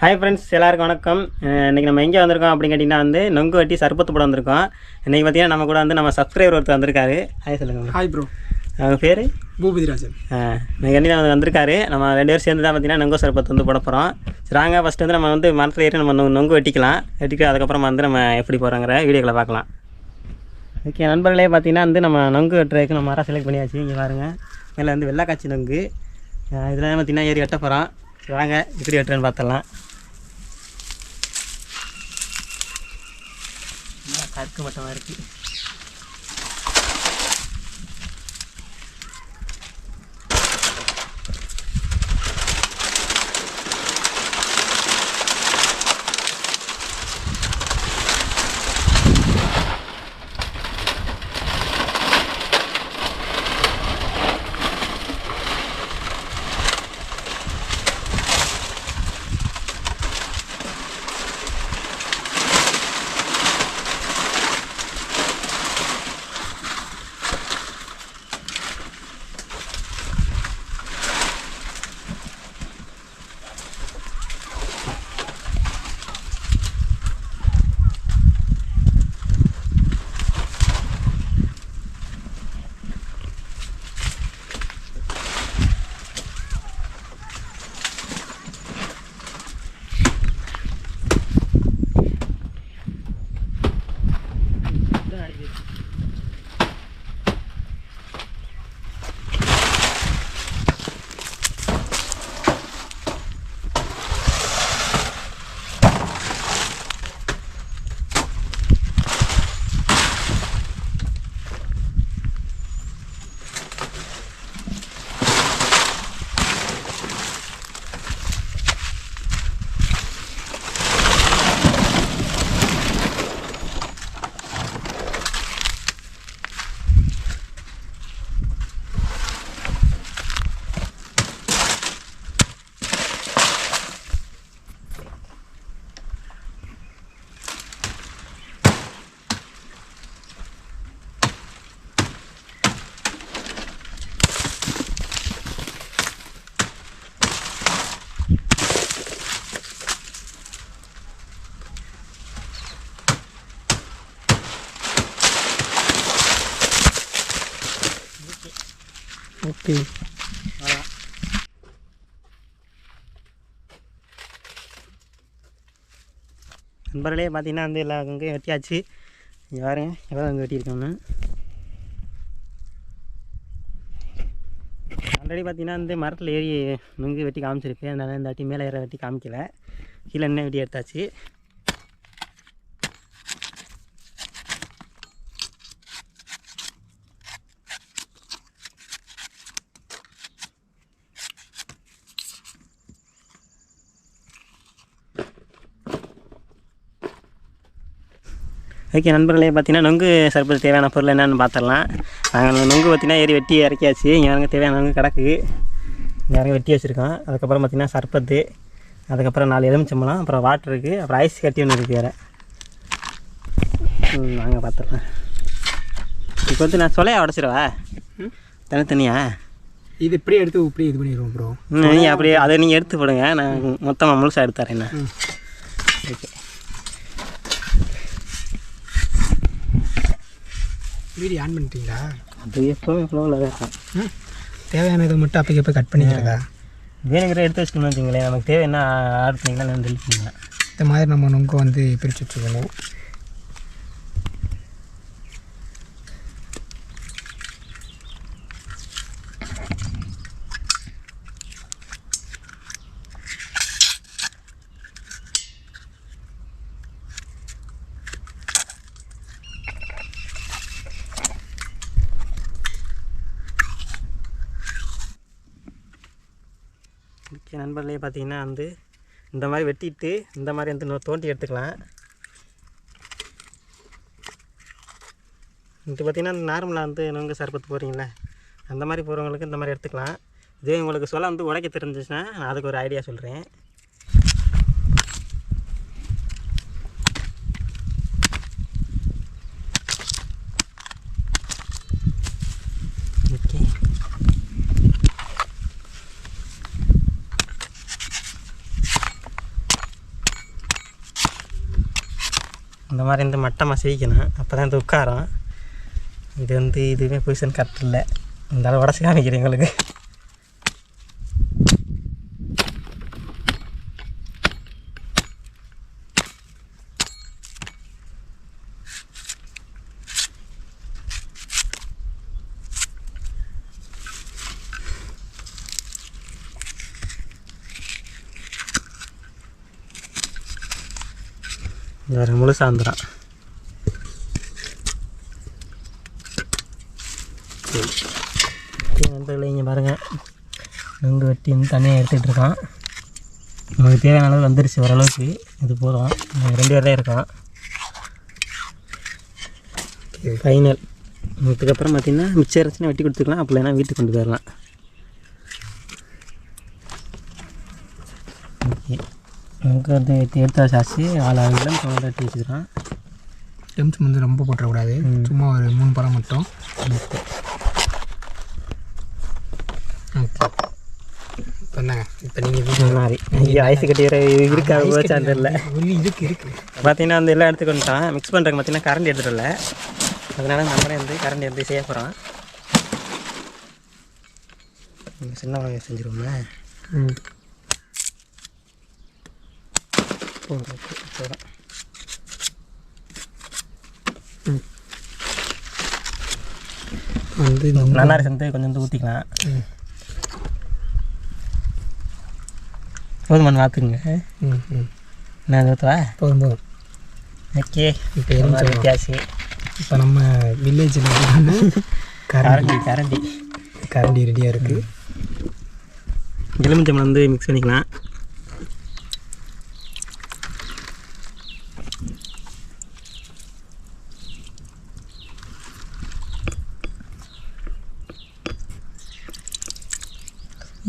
Hi friends எல்லாருக்கும் வணக்கம். அஹ் இன்னைக்கு நம்ம எங்கே வந்திருக்கோம் அப்படின்னு கேட்டிங்கன்னா வந்து நொங்கு வட்டி சர்பத்து போட வந்திருக்கோம். இன்றைக்கி பார்த்தீங்கன்னா நம்ம கூட வந்து நம்ம சப்ஸ்கிரைபர் ஒருத்தர் வந்திருக்காரு. ஹாய் சொல்லுங்க ஹாய் ப்ரோ அவங்க பேர்? பூபதிராஜன். இன்னைக்கு வந்து வந்து வந்திருக்காரு. நம்ம ரெண்டு பேரும் சேர்ந்து தான் பார்த்தீங்கன்னா நொங்கு சர்பத்து வந்து போட போகிறோம் சரி வாங்க ஃபஸ்ட்டு வந்து நம்ம வந்து மரத்தில் ஏறி நம்ம நொங்கு வெட்டிக்கலாம். வெட்டிட்டு அதுக்கப்புறமா வந்து நம்ம எப்படி போகிறோங்கிற வீடியோக்களை பார்க்கலாம். ஓகே நண்பர்களே பார்த்தீங்கன்னா வந்து நம்ம நொங்கு வெட்டுறதுக்கு நம்ம மரம் செலக்ட் பண்ணியாச்சு. இங்கே பாருங்க. மேலே வந்து வெள்ளைக்காய்ச்சி நொங்கு. இதில் பார்த்தீங்கன்னா ஏறி வெட்ட போகிறோம் வாங்க எப்படி வெட்டுறேன்னு பார்த்துடலாம் கருக்கு மட்டமாக ஓகே நண்பர்களே பார்த்தீங்கன்னா வந்து எல்லா அங்கேயும் வெட்டியாச்சு. இங்கே பாருங்க எவ்வளோ அங்கே வெட்டியிருக்கோம்னு ஆல்ரெடி பார்த்தீங்கன்னா வந்து மரத்தில் ஏறி நுங்கு வெட்டி காமிச்சிருக்கு. அதனால் இந்த வாட்டி மேலே ஏற வெட்டி காமிக்கல. கீழே என்ன வெட்டி எடுத்தாச்சு. ஓகே நண்பர்களே பார்த்தீங்கன்னா நொங்கு சர்பத்து தேவையான பொருள் என்னென்னு பார்த்துடலாம் நாங்கள் நொங்கு பார்த்தீங்கன்னா ஏறி வெட்டி இறக்கியாச்சு. இங்கே பாருங்க தேவையான நொங்கு கிடக்கு. இங்கே வெட்டி வச்சுருக்கோம். அதுக்கப்புறம் பார்த்தீங்கன்னா சர்பத்து. அதுக்கப்புறம் நாலு எலுமிச்சம்பழம் அப்புறம் வாட்டர் இருக்குது அப்புறம் ஐஸ் கட்டி ஒன்று இருக்குது வேறு. ம் வாங்க பார்த்துடலாம் இப்போ வந்து நான் சொலையா உடச்சிருவா தனித்தனியா இது இப்படியே எடுத்து இப்படியே இது பண்ணிடுவோம் ப்ரோ நீங்கள் அப்படியே அதை நீங்கள் எடுத்து போடுங்க. நான் மொத்தமாக முழுசாக எடுத்து தரேன் நான் ஓகே வீடியோ ஆன் பண்ணிட்டீங்களா? அது எப்போவுமே ஃப்ளோவில் தான் இருக்கும். ம். தேவையானதை மட்டும் அப்போக்கு எப்போ கட் பண்ணிக்கிறதா? வேணுங்கிற எடுத்து வச்சுக்கணும்னு வச்சுங்களேன் நமக்கு தேவை என்ன ஆர்டர் பண்ணிக்கலாம் நான் டெலிட் பண்ணிக்கலாம். இந்த மாதிரி நம்ம நொங்கு வந்து பிரித்து வச்சுக்கணும் ஓகே நண்பர்களே பார்த்தீங்கன்னா வந்து இந்த மாதிரி வெட்டிட்டு இந்த மாதிரி வந்து இன்னொரு தோண்டி எடுத்துக்கலாம். இது பார்த்தீங்கன்னா நார்மலாக வந்து நுங்கு சர்பத்து போகிறீங்களே அந்த மாதிரி போகிறவங்களுக்கு இந்த மாதிரி எடுத்துக்கலாம். இதே உங்களுக்கு சொல்ல வந்து உடைக்க தெரிஞ்சிச்சுன்னா நான் அதுக்கு ஒரு ஐடியா சொல்கிறேன் ஓகே இந்த மாதிரி வந்து மட்டமாக செய்யணும் அப்போ தான் இது உட்காரம். இது வந்து இதுவுமே பொசிஷன் கரெக்ட் இல்லை. இந்த அளவு உடச்சி காமிக்கிறேன் எங்களுக்கு இது முழு சாயந்தரம் நண்பர்களே இங்கே பாருங்கள் நுங்கு வெட்டி வந்து தண்ணியை எடுத்துகிட்டு இருக்கான். நமக்கு தேவையான அளவு வந்துருச்சு ஓரளவுக்கு. இது போதும். ரெண்டு பேர் தான் இருக்கான் ஃபைனல் இதுக்கப்புறம் பார்த்திங்கன்னா மிச்சம் இருந்துச்சுன்னா வெட்டி கொடுத்துக்கலாம். அப்போ இல்லைன்னா வீட்டுக்கு கொண்டு போயிடலாம் ஓகே வெட்டி எடுத்து வச்சாச்சு ஆள் ஆளுங்களும் தோணை வெட்டி வச்சுக்கிறோம் எம்ஸ் வந்து ரொம்ப போட்டுறக்கூடாது சும்மா ஒரு மூணு பழம் மட்டும். ஓகே. இப்போ நீங்கள் மாதிரி. ஐயோ ஐஸ் கட்டி வேறு இருக்கா உள்ளி இருக்கு. இருக்கு பார்த்தீங்கன்னா வந்து எல்லாம் எடுத்து கொண்டுட்டான் மிக்ஸ் பண்ணுறதுக்கு பார்த்தீங்கன்னா கரண்ட் எடுத்துகிட்டு இல்லை அதனால நம்மளே வந்து கரண்ட் எடுத்து செய்ய போகிறோம் சின்ன வெங்காயம் செஞ்சுருவோமே ம். போதும் போதும் வந்து இது நல்லா சேர்ந்து கொஞ்சம் வந்து ஊற்றிக்கலாம் ம். போதுமான்னு பார்த்துக்குங்க. ம் ம். நான் ஊற்றுவா போதும் போதும். ஓகே. இப்போ எலுமிச்சை வித்தியாசி. இப்போ நம்ம வில்லேஜில் கரண்டி. கரண்டி கரண்டி. ரெடியாக இருக்குது எலுமிச்சம்பழம் வந்து மிக்ஸ் பண்ணிக்கலாம்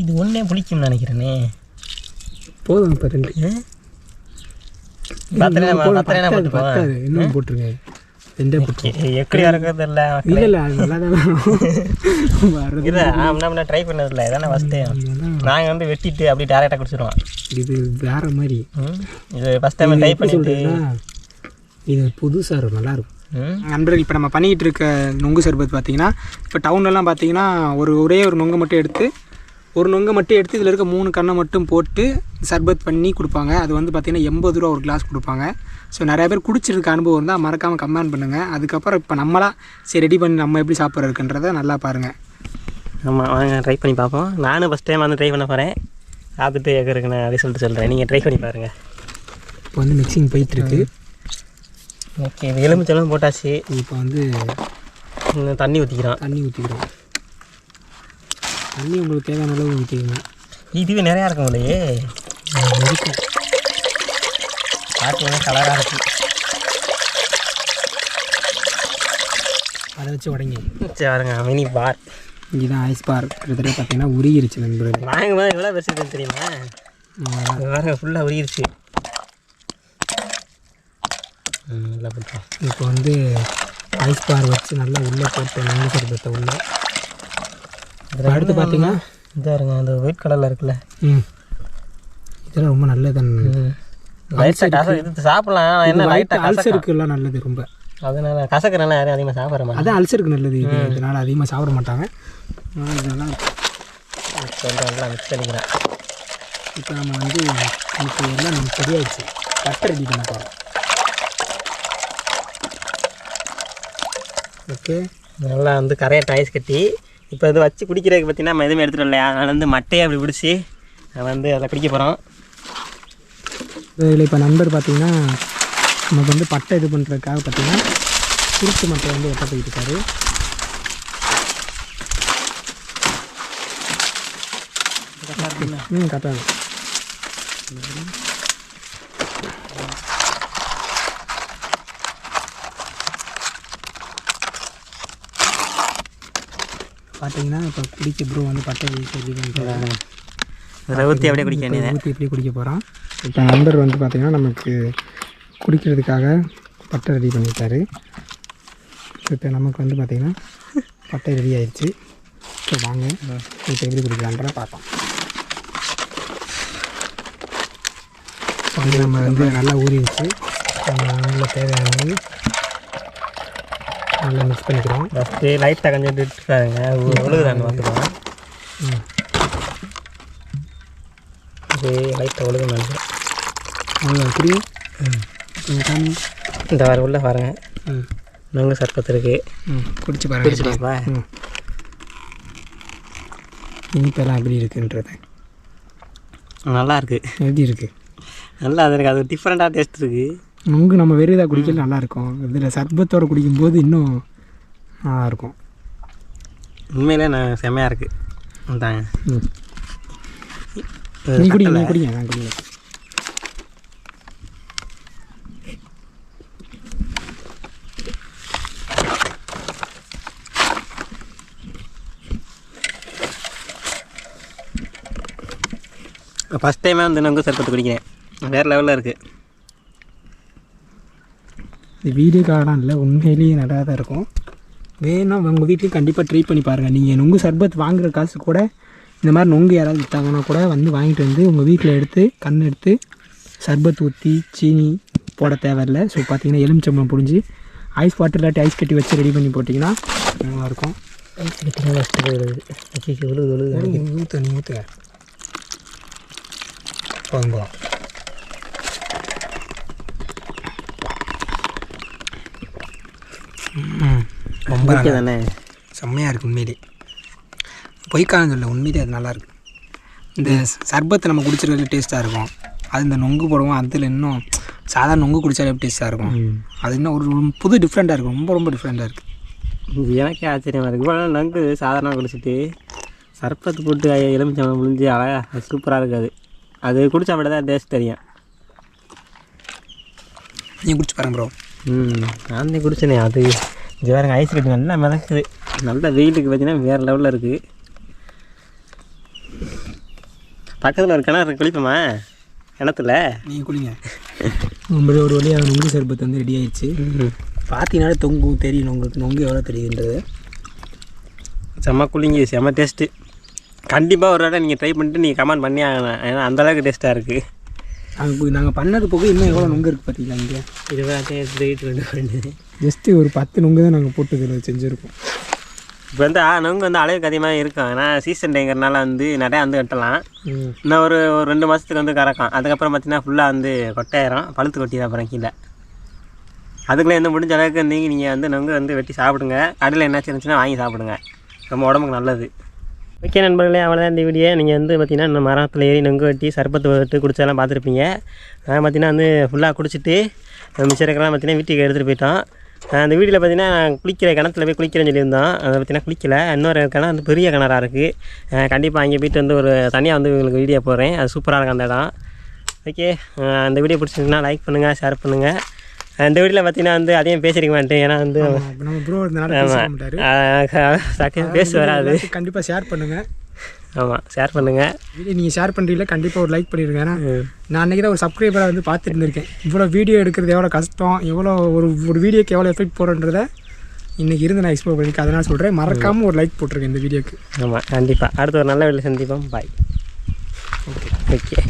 இது ஒன்றே புளிக்கும்னு நினைக்கிறேனே. போதும் இப்போ ரெண்டு. இன்னும் போட்டுருங்க. ரெண்டே போட்டு எப்படி இருக்கிறது இல்லை? இல்லை இல்லை அது நல்லா தான் இது ஆமாம் ட்ரை பண்ணதில்லை. இதானே ஃபஸ்ட்டு நாங்கள் வந்து வெட்டிட்டு அப்படியே டேரெக்டாக குடிச்சிருவோம் இது வேற மாதிரி. இது ஃபஸ்ட் டைம் ட்ரை பண்ணிட்டு. இது புதுசாக இருக்கும் நல்லா இருக்கும் ம்? நண்பர்கள் இப்போ நம்ம பண்ணிக்கிட்டு இருக்க நொங்கு சர்பத் பார்த்தீங்கன்னா இப்போ டவுன்லலாம் பார்த்தீங்கன்னா ஒரு ஒரே ஒரு நொங்கை மட்டும் எடுத்து ஒரு நொங்கை மட்டும் எடுத்து இதில் இருக்க மூணு கண்ணை மட்டும் போட்டு சர்பத் பண்ணி கொடுப்பாங்க. அது வந்து பார்த்திங்கன்னா எண்பது ரூபா ஒரு கிளாஸ் கொடுப்பாங்க. ஸோ நிறைய பேர் குடிச்சிருக்க அனுபவம் இருந்தால் மறக்காமல் கமெண்ட் பண்ணுங்கள் அதுக்கப்புறம் இப்போ நம்மளா சரி ரெடி பண்ணி நம்ம எப்படி சாப்பிட்றதுன்றதை நல்லா பாருங்கள் ஆமாம் வாங்க ட்ரை பண்ணி பார்ப்போம். நானும் ஃபஸ்ட் டைம் வந்து ட்ரை பண்ண போகிறேன் பார்த்துட்டு எங்களுக்கு நான் ரிசல்ட் சொல்கிறேன் நீங்கள் ட்ரை பண்ணி பாருங்கள் இப்போ வந்து மிக்சிங் போயிட்டுருக்கு. ஓகே இது எலுமிச்சலும் போட்டாச்சு. இப்போ வந்து தண்ணி ஊற்றிக்கிறோம் தண்ணி ஊற்றிக்கிறோம் தண்ணி உங்களுக்கு தேவையான அளவு ஊற்றிக்கங்க இதுவே நிறையா இருக்கும் இல்லையே? இருக்கும் பார்த்து கலராக இருக்கு. அதை வச்சு உடங்கி. சரி பாருங்க மினி பார் இதுதான் ஐஸ் பார் கிட்டத்தட்ட பார்த்தீங்கன்னா உருகிருச்சு நண்பர்களே. வாங்கும் போது எவ்வளோ பெருசு தெரியுமா? பாருங்க ஃபுல்லாக உரியிருச்சு ம் நல்லா பண்ணுறோம் இப்போ வந்து ஐஸ் பார் வச்சு நல்லா உள்ளே போட்டு நங்கு சர்பத்தை உள்ள அடுத்து பார்த்தீங்கன்னா இதாக இருங்க அந்த ஒயிட் கலரில் இருக்குல்ல. ம். இதெல்லாம் ரொம்ப நல்லது சாப்பிடலாம் என்ன லைட்டாக அல்சருக்குலாம் நல்லது ரொம்ப. அதனால கசக்கிறனால யாரும் அதிகமாக சாப்பிட்ற மாட்டேன் அதான் அல்சருக்கு நல்லது இது இதனால் அதிகமாக சாப்பிட மாட்டாங்க. இதெல்லாம் மிக்ஸ் பண்ணிக்கிறேன். இப்போ நம்ம வந்து இப்போ எல்லாம் நமக்கு சரியாயிடுச்சு. கட்டை ரெடி பண்ண போகிறோம் ஓகே நல்லா வந்து கரையாட்ட ஐஸ் கட்டி இப்போ இது வச்சு குடிக்கிறதுக்கு பார்த்தீங்கன்னா நம்ம எதுவுமே எடுத்துகிட்டு இல்லையா அதனால வந்து மட்டையை அப்படி பிடிச்சி நம்ம வந்து அதில் குடிக்க போகிறோம் இதில் இப்போ நண்பர் பார்த்தீங்கன்னா நமக்கு வந்து பட்டை இது பண்ணுறதுக்காக பார்த்தீங்கன்னா குருத்து மட்டை வந்து வெட்ட போயிட்டு இருக்காரு. ம் கரெக்டாக பார்த்தீங்கன்னா இப்போ குடிக்க ப்ரோ வந்து பட்டை ரெடி அதில் ஊற்றி அப்படியே குடிக்க ஊற்றி எப்படி குடிக்க போகிறோம் இப்போ நண்பர் வந்து பார்த்திங்கன்னா நமக்கு குடிக்கிறதுக்காக பட்டை ரெடி பண்ணிட்டாரு. இப்போ நமக்கு வந்து பார்த்திங்கன்னா பட்டை ரெடி ஆயிடுச்சு இப்போ வாங்க இப்போ எப்படி குடிக்கலான்றத பார்ப்போம். வந்து நம்ம வந்து நல்லா ஊறிடுச்சு. நல்ல தேவையானது நல்லா மிக்ஸ் பண்ணிக்கிறோம். ஃபஸ்ட்டு லைட்டாக கொஞ்சம் விட்டுருக்காருங்க ஒழுகுதான்னு பார்த்துக்கலாம் ம். இது லைட்டாக ஒழுகு நினைக்கிறேன் அவ்வளோ இந்த வர உள்ள பாருங்க ம். நொங்கு சர்பத்து இருக்குது ம் குடிச்சு பாருங்க. பிடிச்சிட்டீங்களா ம். இனிப்பெல்லாம் எப்படி இருக்குன்றது. நல்லா இருக்கு. எப்படி இருக்குது நல்லா அது எனக்கு அது டிஃப்ரெண்ட்டாக டேஸ்ட் இருக்குது நுங்கு நம்ம வெறும் இதாக குடிக்கல நல்லா இருக்கும் இதில் சர்பத்தோட குடிக்கும்போது இன்னும் நல்லா இருக்கும் உண்மையிலே நான் செம்மையாக இருக்குது தாங்க ம். நீ குடிங்க நீ குடிங்க நான் குடிங்க ஃபஸ்ட் டைமே வந்து நொங்கு சர்பத்து குடிக்கிறேன். வேறு லெவலில் இருக்குது இது வீடியோ கார்டாக இல்லை உண்மையிலேயே நல்லா தான் இருக்கும். வேணா உங்கள் வீட்லேயும் கண்டிப்பாக ட்ரை பண்ணி பாருங்கள் நீங்கள் நுங்கு சர்பத் வாங்குற காசு கூட இந்த மாதிரி நுங்கு யாராவது விற்றாங்கன்னா கூட வந்து வாங்கிட்டு வந்து உங்கள் வீட்டில் எடுத்து கண் எடுத்து சர்பத் ஊற்றி சீனி போட தேவையில்ல. ஸோ பார்த்தீங்கன்னா எலுமிச்சம்பழம் புரிஞ்சு ஐஸ் வாட்டர் இல்லாட்டி ஐஸ் கட்டி வச்சு ரெடி பண்ணி போட்டிங்கன்னா நல்லாயிருக்கும் ஃபஸ்ட்டு ஒழுகு ஒழுகு நீங்கள் ஊற்று நீங்கள் ஊற்றுங்க போதும் போதும் ம் ரொம்ப தானே? செம்மையாக இருக்குது உண்மையிலே. பொய்க்காலம் சொல்ல உண்மையிலே அது நல்லா இருக்கு. இந்த சர்பத்தை நம்ம குடிச்சிருக்கிறது டேஸ்ட்டாக இருக்கும்? அது இந்த நொங்கு போடுவோம் அதில் இன்னும் சாதாரண நொங்கு குடிச்சாலே டேஸ்ட்டாக இருக்கும்? அது இன்னும் ஒரு புது டிஃப்ரெண்ட்டாக இருக்கும் ரொம்ப ரொம்ப டிஃப்ரெண்ட்டாக இருக்குது எனக்கே ஆச்சரியமாக இருக்குது இவ்வளோ நங்கு சாதாரணமாக குடிச்சிட்டு சர்பத்து போட்டு எலுமிச்சம்பழம் முடிஞ்சு அழகாக சூப்பராக இருக்காது அது. குடிச்சா மட்டும் தான் டேஸ்ட் தெரியும். நீங்கள் குடிச்சு பாருங்க ப்ரோ ம் நான் தான் குடிச்சேனே அது. இது வேறு ஐஸ் கட்டி நல்லா மிதக்குது. நல்ல வெயிலுக்கு பார்த்தீங்கன்னா வேறு லெவலில் இருக்குது பக்கத்தில் ஒரு கிணறு குளிப்போமா? கிணத்துல? நீங்கள் குடிங்க உங்களோட ஒரு வழியாக நொங்கு சர்பத் வந்து ரெடி ஆயிடுச்சு பார்த்தீங்கன்னாலே தொங்கும் தெரியும். உங்களுக்கு நொங்கு எவ்வளோ தெரியுன்றது செம்ம குளிங்க செம்ம டேஸ்ட்டு கண்டிப்பாக ஒரு தடவை நீங்கள் ட்ரை பண்ணிட்டு நீங்கள் கமெண்ட் பண்ணி ஆகணும். ஏன்னா அந்தளவுக்கு டேஸ்ட்டாக இருக்குது நாங்கள் நாங்கள் பண்ணது போக இன்னும் எவ்வளோ நொங்கு இருக்குது பார்த்தீங்களா இங்கே? இருபது ரெண்டு ரெண்டு ஜஸ்ட்டு ஒரு பத்து நொங்கு தான் நாங்கள் போட்டு இதில் செஞ்சுருக்கோம். இப்போ வந்து நுங்கு வந்து அளவுக்கு அதிகமாக இருக்கும். ஏன்னா சீசன் டைங்கிறனால வந்து நிறையா வந்து கட்டலாம். இன்னும் ஒரு ஒரு ரெண்டு மாதத்துக்கு வந்து கறக்கும். அதுக்கப்புறம் பார்த்தீங்கன்னா ஃபுல்லாக வந்து கொட்டாயிரும் பழுத்து கொட்டிடும் அப்புறம் கீழே. அதுக்குள்ளே எந்த முடிஞ்ச அளவுக்கு நீங்கள் நீங்கள் வந்து நொங்கு வந்து வெட்டி சாப்பிடுங்க. கடையில் என்னாச்சும் இருந்துச்சுன்னா வாங்கி சாப்பிடுங்க. ரொம்ப உடம்புக்கு நல்லது. ஓகே நண்பர்களே அவ்வளோதான் இந்த வீடியோ. நீங்கள் வந்து பார்த்திங்கன்னா இந்த மரத்தில் ஏறி நொங்கு வெட்டி சர்பத்து விட்டு குடிச்சதெல்லாம் பார்த்துருப்பீங்க நான் பார்த்திங்கன்னா வந்து ஃபுல்லாக குடிச்சிட்டு மிச்சம் இருக்கிறலாம் பார்த்தீங்கன்னா வீட்டுக்கு எடுத்துகிட்டு போயிட்டோம். அந்த வீடியோவில் பார்த்தீங்கன்னா நான் குளிக்கிற கிணத்துல போய் குளிக்கிறேன்னு சொல்லியிருந்தோம். அதை பார்த்தீங்கன்னா குளிக்கல. இன்னொரு கிணறு வந்து பெரிய கிணறாக இருக்குது கண்டிப்பாக அங்கே போயிட்டு வந்து ஒரு தனியாக வந்து உங்களுக்கு வீடியோ போடுறேன். அது சூப்பராக இருக்கும் அந்த இடம். ஓகே அந்த வீடியோ பிடிச்சிருந்துச்சுன்னா லைக் பண்ணுங்கள் ஷேர் பண்ணுங்கள் இந்த வீடியோவில் பார்த்தீங்கன்னா வந்து அதையும் பேசியிருக்க மாட்டேன் ஏன்னா வந்து நம்ம ப்ரோ சத்தியம் பேச வராது. கண்டிப்பாக ஷேர் பண்ணுங்கள் ஆமாம் ஷேர் பண்ணுங்கள் வீடியோ நீங்கள் ஷேர் பண்ணுறீங்களா கண்டிப்பாக ஒரு லைக் பண்ணிடுங்க ஏன்னா நான் அன்றைக்கி தான் ஒரு சப்ஸ்கிரைபராக வந்து பார்த்துட்டு இருந்திருக்கேன். இவ்வளோ வீடியோ எடுக்கிறது எவ்வளோ கஷ்டம் எவ்வளோ ஒரு ஒரு வீடியோக்கு எவ்வளோ எஃபெக்ட் போடுறன்றத இன்றைக்கி இருந்து நான் எக்ஸ்ப்ளோர் பண்ணியிருக்கேன் அதனால் சொல்கிறேன் மறக்காமல் ஒரு லைக் போட்டிருக்கேன் இந்த வீடியோக்கு ஆமாம் கண்டிப்பாக அடுத்த ஒரு நல்ல வீடியோ சந்திப்போம். Bye okay okay